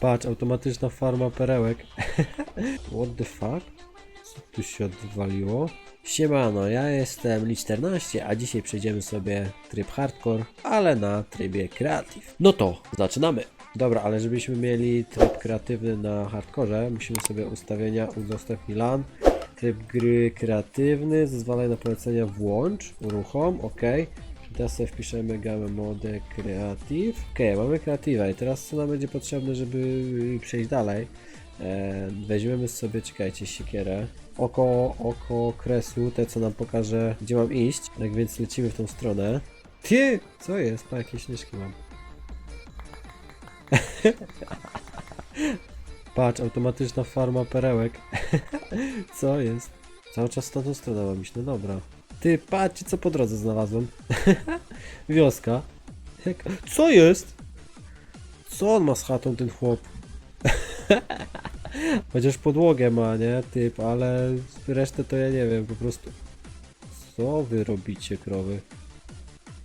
Patrz, automatyczna farma perełek. What the fuck? Co tu się odwaliło? Siemano, ja jestem Li14, a dzisiaj przejdziemy sobie tryb hardcore, ale na trybie creative. No to, zaczynamy! Dobra, ale żebyśmy mieli tryb kreatywny na hardkorze, musimy sobie ustawienia udostępnij LAN. Tryb gry kreatywny, zezwalaj na polecenia włącz, uruchom, ok. Teraz sobie wpiszemy gamę mode creative. Ok, mamy creative i teraz co nam będzie potrzebne, żeby przejść dalej. E, weźmiemy sobie, czekajcie, siekierę. Oko, oko kresu, te co nam pokaże, gdzie mam iść. Tak więc lecimy w tą stronę. Ty! Co jest? Pa, jakie śnieżki mam. Patrz, automatyczna farma perełek. co jest? Cały czas w tą stronę mam iść, no dobra. Ty, patrzcie co po drodze znalazłem. Wioska. Co jest? Co on ma z chatą, ten chłop? Chociaż podłogę ma, nie? Typ, ale resztę to ja nie wiem, po prostu. Co wy robicie, krowy?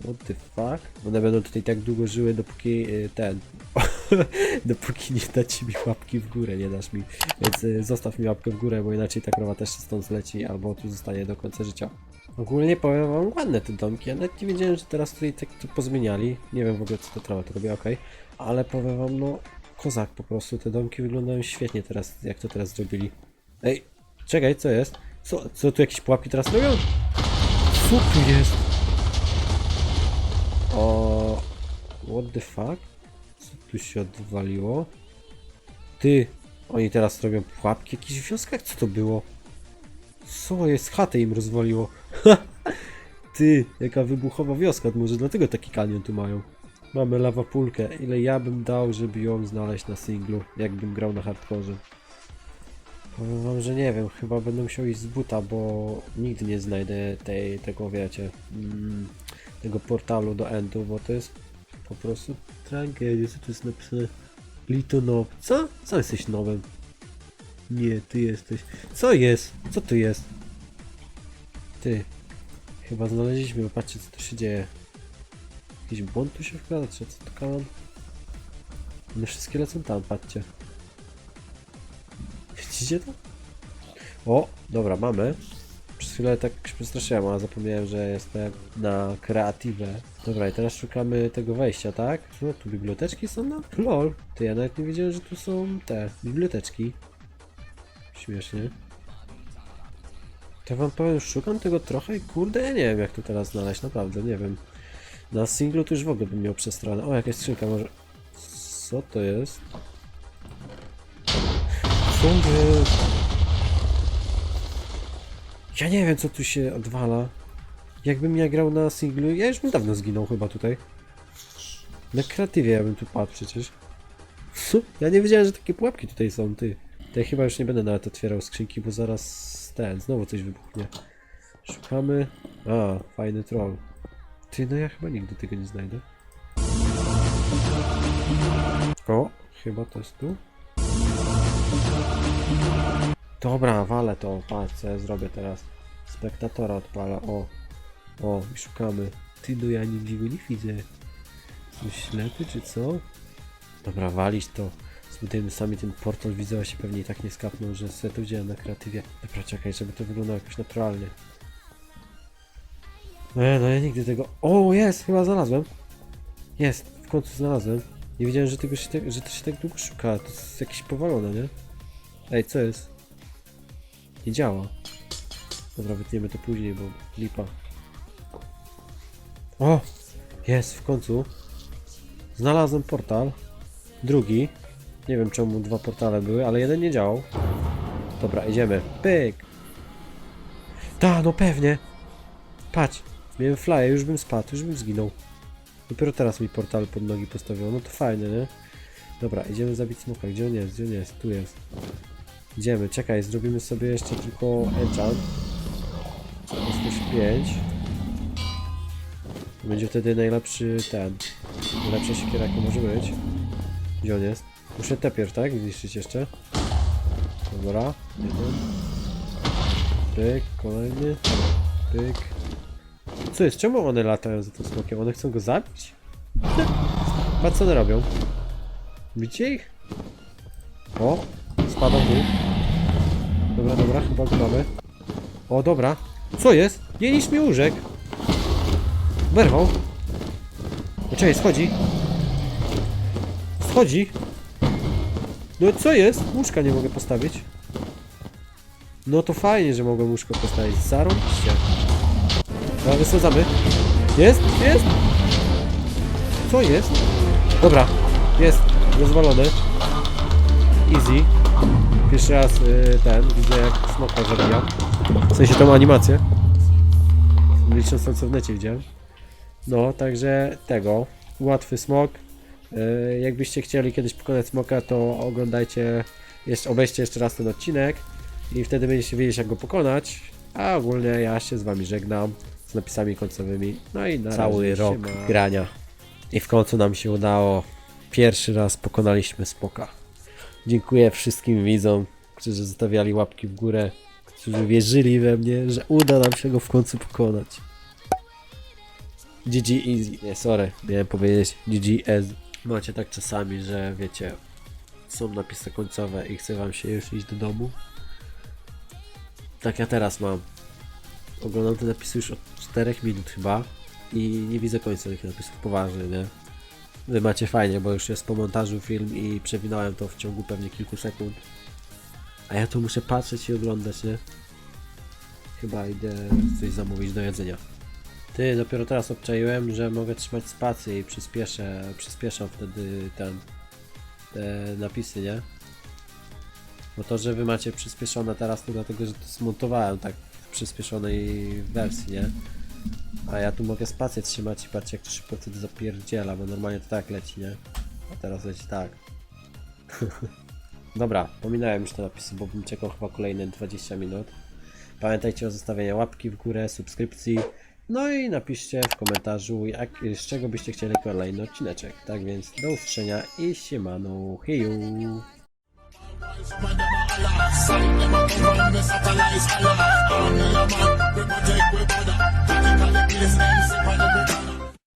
What the fuck? One będą tutaj tak długo żyły, dopóki y, ten. dopóki nie dacie mi łapki w górę, nie dasz mi. Więc y, zostaw mi łapkę w górę, bo inaczej ta krowa też się stąd zleci, albo tu zostanie do końca życia. Ogólnie powiem wam, ładne te domki. Ja nawet nie wiedziałem, że teraz tutaj tak to pozmieniali. Nie wiem w ogóle co to trawa to robi, ok. Ale powiem wam, no kozak po prostu. Te domki wyglądają świetnie teraz, jak to teraz zrobili. Ej, czekaj, co jest? Co, co tu jakieś pułapki teraz robią? Co tu jest? O, what the fuck? Co tu się odwaliło? Ty, oni teraz robią pułapki w jakichś wioskach? Co to było? Co jest? Chatę im rozwaliło. Ty, jaka wybuchowa wioska, może dlatego taki kanion tu mają. Mamy lawapulkę, ile ja bym dał, żeby ją znaleźć na singlu, jakbym grał na hardkorze. Powiem wam, że nie wiem, chyba będę musiał iść z buta, bo nigdy nie znajdę tej, tego wiecie, mm, tego portalu do endu, bo to jest po prostu tragedia, co tu jest napisane. Lito now. Co? Co jesteś nowym? Nie, ty jesteś. Co jest? Co tu jest? Ty. Chyba znaleźliśmy, patrzcie co tu się dzieje. Jakiś błąd tu się wkłada, czy co to kanon? One wszystkie lecą tam, patrzcie. Widzicie to? O, dobra, mamy. Przez chwilę tak się przestraszyłem, ale zapomniałem, że jestem na kreatywę. Dobra, i teraz szukamy tego wejścia, tak? Co, tu biblioteczki są na? Lol. Ty, ja nawet nie wiedziałem, że tu są te biblioteczki. Śmiesznie. To wam powiem, szukam tego trochę i kurde, ja nie wiem jak to teraz znaleźć, naprawdę, nie wiem. Na singlu to już w ogóle bym miał przestronę. O, jakaś skrzynka może... Co to jest? Co jest? Ja nie wiem co tu się odwala. Jakbym ja grał na singlu, ja już bym dawno zginął chyba tutaj. Na kreatywie ja bym tu padł przecież. Ja nie wiedziałem, że takie pułapki tutaj są, ty. To ja chyba już nie będę nawet otwierał skrzynki, bo zaraz ten, znowu coś wybuchnie. Szukamy... A, fajny troll. Ty, no ja chyba nigdy tego nie znajdę. O, chyba to jest tu. Dobra, walę to, patrz co ja zrobię teraz. Spektatora odpala, o. O, szukamy. Ty, no ja nigdzie nie widzę. Coś ślepy czy co? Dobra, walić to. Zbudujemy sami ten portal, widzowie się pewnie i tak nie skapną, że sobie to na kreatywie. Dobra, czekaj, żeby to wyglądało jakoś naturalnie. Nie, no ja nigdy tego... O, jest! Chyba znalazłem. Jest, w końcu znalazłem. Nie wiedziałem, że, tego się tak, że to się tak długo szuka. To jest jakieś powalone, nie? Ej, co jest? Nie działa. Dobra, wytniemy to później, bo lipa. O! Jest, w końcu. Znalazłem portal. Drugi. Nie wiem czemu dwa portale były, ale jeden nie działał. Dobra, idziemy. Pyk! Ta, no pewnie! Patrz, miałem flyer, już bym spadł, już bym zginął. Dopiero teraz mi portal pod nogi postawiło, no to fajne, nie? Dobra, idziemy zabić smoka. Gdzie on jest? Gdzie on jest? Tu jest. Idziemy, czekaj, zrobimy sobie jeszcze tylko enchant. Jest już 5. Będzie wtedy najlepszy ten. Najlepsza siekiera jaka może być. Gdzie on jest? Muszę tepier, tak? Zniszczyć jeszcze. Dobra, jeden. Pyk, kolejny. Pyk. Co jest? Czemu one latają za tym smokiem? One chcą go zabić? Patrz co one robią. Widzicie ich? O, spadam tu. Dobra, dobra, chyba go mamy. O, dobra. Co jest? Nie niż mi łóżek. Berwał. Czekaj, schodzi. Schodzi. No co jest? Łóżka nie mogę postawić. No to fajnie, że mogę łóżko postawić. Zarąbiście. Dobra, wysadzamy. Jest? Jest? Co jest? Dobra, jest. Rozwalony. Easy. Pierwszy raz y, ten, widzę jak smoka zabija. W sensie tą animację. Licząc to co w necie widziałem. No, także tego. Łatwy smok. Y, jakbyście chcieli kiedyś pokonać smoka, to oglądajcie, jeszcze, obejrzcie jeszcze raz ten odcinek i wtedy będziecie wiedzieć jak go pokonać. A ogólnie ja się z wami żegnam z napisami końcowymi. No i na Cały razie, rok siema. grania. I w końcu nam się udało. Pierwszy raz pokonaliśmy smoka. Dziękuję wszystkim widzom, którzy zostawiali łapki w górę, którzy wierzyli we mnie, że uda nam się go w końcu pokonać. GG easy. Nie, sorry, miałem powiedzieć GG ez. Macie tak czasami, że wiecie, są napisy końcowe i chce wam się już iść do domu. Tak ja teraz mam. Oglądam te napisy już od 4 minut chyba i nie widzę końca tych napisów poważnie, nie? Wy macie fajnie, bo już jest po montażu film i przewinąłem to w ciągu pewnie kilku sekund. A ja tu muszę patrzeć i oglądać, nie? Chyba idę coś zamówić do jedzenia. Ty, dopiero teraz obczaiłem, że mogę trzymać spację i przyspieszę, przyspieszam wtedy ten, te napisy, nie? Bo to, że wy macie przyspieszone teraz, to dlatego, że to zmontowałem tak w przyspieszonej wersji, nie? A ja tu mogę spację trzymać i patrzcie jak to szybko wtedy zapierdziela, bo normalnie to tak leci, nie? A teraz leci tak. Dobra, pominąłem już te napisy, bo bym czekał chyba kolejne 20 minut. Pamiętajcie o zostawieniu łapki w górę, subskrypcji. No i napiszcie w komentarzu, jak, z czego byście chcieli kolejny odcineczek. Tak więc do usłyszenia i siemano, heju!